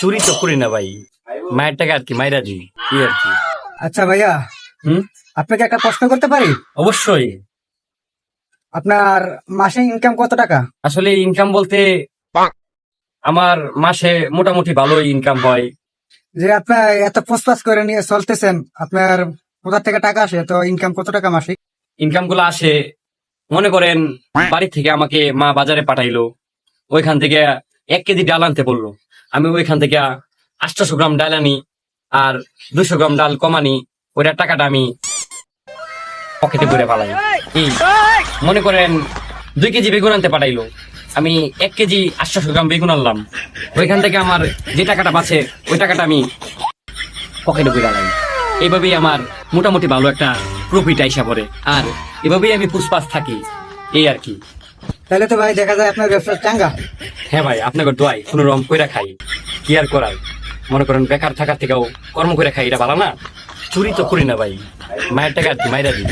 চুরি তো করি না ভাই। মায়ের টাকা আর কি মাইরা দিই এই আর কি। আচ্ছা ভাইয়া হুম? আপনাকে একটা প্রশ্ন করতে পারি? অবশ্যই। আপনার মাসে ইনকাম কত টাকা? আসলে ইনকাম বলতে আমার মাসে মোটামুটি ভালোই ইনকাম হয়। যে আপনার এত ফোসফাস করে নিয়ে চলতেছেন আপনার কোথা থেকে টাকা আসে? তো ইনকাম কত টাকা মাসিক? ইনকামগুলো আসে মনে করেন বাড়ি থেকে আমাকে মা বাজারে পাঠাইলো ওইখান থেকে এক কেজি ডাল আনতে বলল। আমি ওইখান থেকে আটশোশো গ্রাম ডাল আনি আর দুশো গ্রাম ডাল কমানি ওইটার টাকাটা আমি পকেটে করে পালাই মনে করেন দুই কেজি বেগুন আনতে পাঠাইলো। আমি এক কেজি আটশোশো গ্রাম বেগুন আনলাম। ওইখান থেকে আমার যে টাকাটা বাঁচে, ওই টাকাটা আমি পকেটে করে আলাই এইভাবেই আমার মোটামুটি ভালো একটা প্রফিট আইসা পড়ে। আর এভাবেই আমি পুষ্পাস থাকি। এই আর কি। তাহলে তো ভাই দেখা যায় আপনার ব্যবসা চাঙ্গা। হ্যাঁ ভাই, আপনাকে দোয়াই, কোনো রম কইরা খাই। কি আর করার? মনে করেন বেকার থাকার থেকেও কর্ম করে খাই, এটা ভালো না? চুরি তো করি না ভাই। মায়ের টাকা মাইরা দিই।